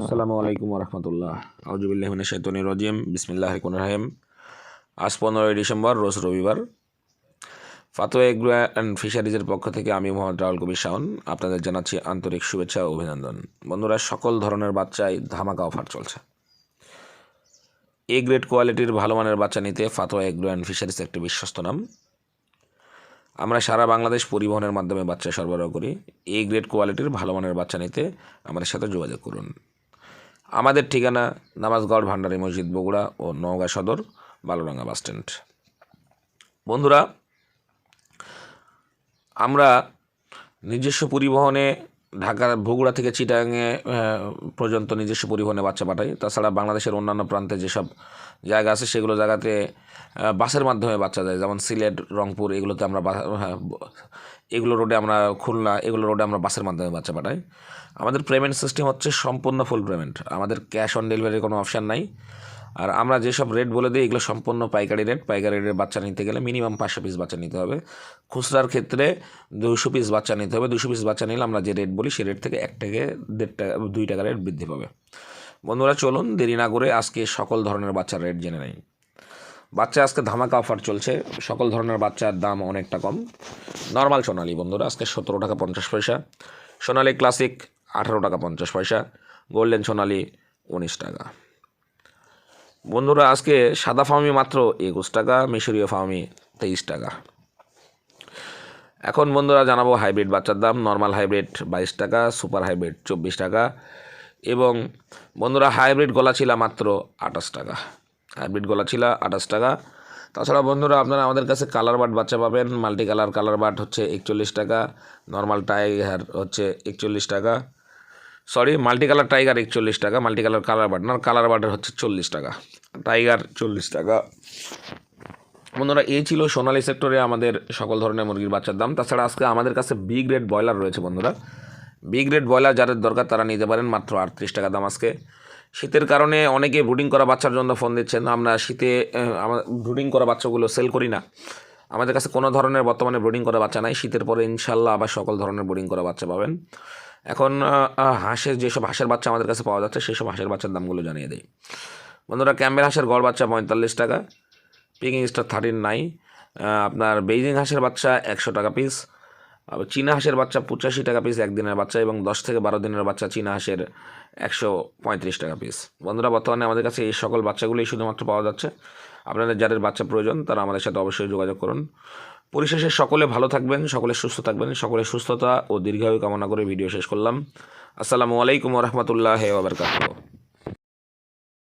আসসালামু আলাইকুম রহমতুল্লাহ আউজুবিল্লাহমিন শৈতনী রজিম। বিসমিল্লাহ রিকুন রাহিম। আজ পনেরোই ডিসেম্বর, রোজ রবিবার। ফাতোয়া এগ্রো অ্যান্ড ফিশারিজের পক্ষ থেকে আমি মোহাম্মদ রাহুল কবির শাওন। আপনাদের জানাচ্ছি আন্তরিক শুভেচ্ছা ও অভিনন্দন। বন্ধুরা, সকল ধরনের বাচ্চাই ধামাকা অফার চলছে। এ গ্রেড কোয়ালিটির ভালো মানের বাচ্চা নিতে ফাতোয়া এগ্রো অ্যান্ড ফিশারিজ একটি বিশ্বস্ত নাম। আমরা সারা বাংলাদেশ পরিবহনের মাধ্যমে বাচ্চা সরবরাহ করি। এ গ্রেড কোয়ালিটির ভালো মানের বাচ্চা নিতে আমাদের সাথে যোগাযোগ করুন। আমাদের ঠিকানা নামাজগড় ভান্ডারী মসজিদ বগুড়া ও নওগাঁ সদর, বালুরাঙ্গা বাসস্ট্যান্ড বন্ধুরা, আমরা নিজস্ব পরিবহনে ঢাকার বগুড়া থেকে চিটাঙে পর্যন্ত নিজস্ব পরিবহনে বাচ্চা পাঠাই তাছাড়া বাংলাদেশের অন্যান্য প্রান্তে যেসব জায়গা আছে সেগুলো জায়গাতে বাসের মাধ্যমে বাচ্চা যায় যেমন সিলেট রংপুর এগুলোতে আমরা হ্যাঁ, এগুলো রোডে আমরা খুলনা এগুলো রোডে আমরা বাসের মাধ্যমে বাচ্চা পাঠাই। আমাদের পেমেন্ট সিস্টেম হচ্ছে সম্পূর্ণ ফুল পেমেন্ট। আমাদের ক্যাশ অন ডেলিভারির কোনো অপশান নাই। আর আমরা যেসব রেট বলে দিই, এগুলো সম্পূর্ণ পাইকারি রেট পাইকারি রেটের বাচ্চা নিতে গেলে মিনিমাম পাঁচশো পিস বাচ্চা নিতে হবে। খুচরার ক্ষেত্রে দুশো পিস বাচ্চা নিতে হবে। দুশো পিস বাচ্চা নিলে আমরা যে রেট বলি সে রেট থেকে এক থেকে দেড় টাকা, দুই টাকা রেট বৃদ্ধি পাবে। বন্ধুরা, চলুন দেরি না করে আজকে সকল ধরনের বাচ্চার রেট জেনে নেই। বাচ্চা আজকে ধামাকা অফার চলছে। সকল ধরনের বাচ্চার দাম অনেকটা কম। নর্মাল সোনালি বন্ধুরা, আজকে সতেরো টাকা পঞ্চাশ পয়সা। সোনালি ক্লাসিক আঠারো টাকা পঞ্চাশ পয়সা। গোল্ডেন সোনালি উনিশ টাকা। বন্ধুরা, আজকে সাদা ফার্মি মাত্র একুশ টাকা, মিশরীয় ফার্মি তেইশ টাকা। এখন বন্ধুরা জানাব হাইব্রিড বাচ্চার দাম, নর্মাল হাইব্রিড বাইশ টাকা, সুপার হাইব্রিড চব্বিশ টাকা এবং বন্ধুরা, হাইব্রিড গলা ছিল মাত্র আঠাশ টাকা। হাইব্রিড গলা ছিল আঠাশ টাকা। তাছাড়া বন্ধুরা, আপনারা আমাদের কাছে কালার বাট বাচ্চা পাবেন মাল্টি কালার কালার বাট হচ্ছে একচল্লিশ টাকা, নর্মাল টাইগার হচ্ছে একচল্লিশ টাকা। সরি মাল্টি কালার টাইগার একচল্লিশ টাকা মাল্টি কালার কালার বাট না কালার বাটের হচ্ছে চল্লিশ টাকা। টাইগার চল্লিশ টাকা। বন্ধুরা, এই ছিল সোনালি সেক্টরে আমাদের সকল ধরনের মুরগির বাচ্চার দাম। তাছাড়া আজকে আমাদের কাছে বি গ্রেড ব্রয়লার রয়েছে বন্ধুরা। বি গ্রেড ব্রয়লার যাদের দরকার তারা নিতে পারেন মাত্র আটত্রিশ টাকা দাম আজকে। শীতের কারণে অনেকে ব্রুডিং করা বাচ্চার জন্য ফোন দিচ্ছেন। আমরা শীতে ব্রুডিং করা বাচ্চাগুলো সেল করি না। আমাদের কাছে কোনো ধরনের বর্তমানে ব্রুডিং করা বাচ্চা নাই। শীতের পরে ইনশাল্লাহ আবার সকল ধরনের ব্রুডিং করা বাচ্চা পাবেন। এখন হাঁসের যেসব হাঁসের বাচ্চা আমাদের কাছে পাওয়া যাচ্ছে সেই সব হাঁসের বাচ্চার দামগুলো জানিয়ে দিই। বন্ধুরা ক্যাম্বেল হাঁসের গড় বাচ্চা পঁয়তাল্লিশ টাকা, পিকিং স্টার থার্টিন নাই। আপনার বেইজিং হাঁসের বাচ্চা একশো টাকা পিস আবার চীনা হাঁসের বাচ্চা পঁচাশি টাকা পিস একদিনের বাচ্চা এবং দশ থেকে বারো দিনের বাচ্চা চীনা হাঁসের একশো পঁয়ত্রিশ টাকা পিস। বন্ধুরা, বর্তমানে আমাদের কাছে এই সকল বাচ্চাগুলোই শুধুমাত্র পাওয়া যাচ্ছে। আপনাদের যাদের বাচ্চা প্রয়োজন, তারা আমাদের সাথে অবশ্যই যোগাযোগ করুন। পরিশেষে সকলে ভালো থাকবেন, সকলে সুস্থ থাকবেন সকলে সুস্থতা ও দীর্ঘায়ু কামনা করে ভিডিও শেষ করলাম। আসসালামু আলাইকুম রহমতুল্লাহ ওবরকাত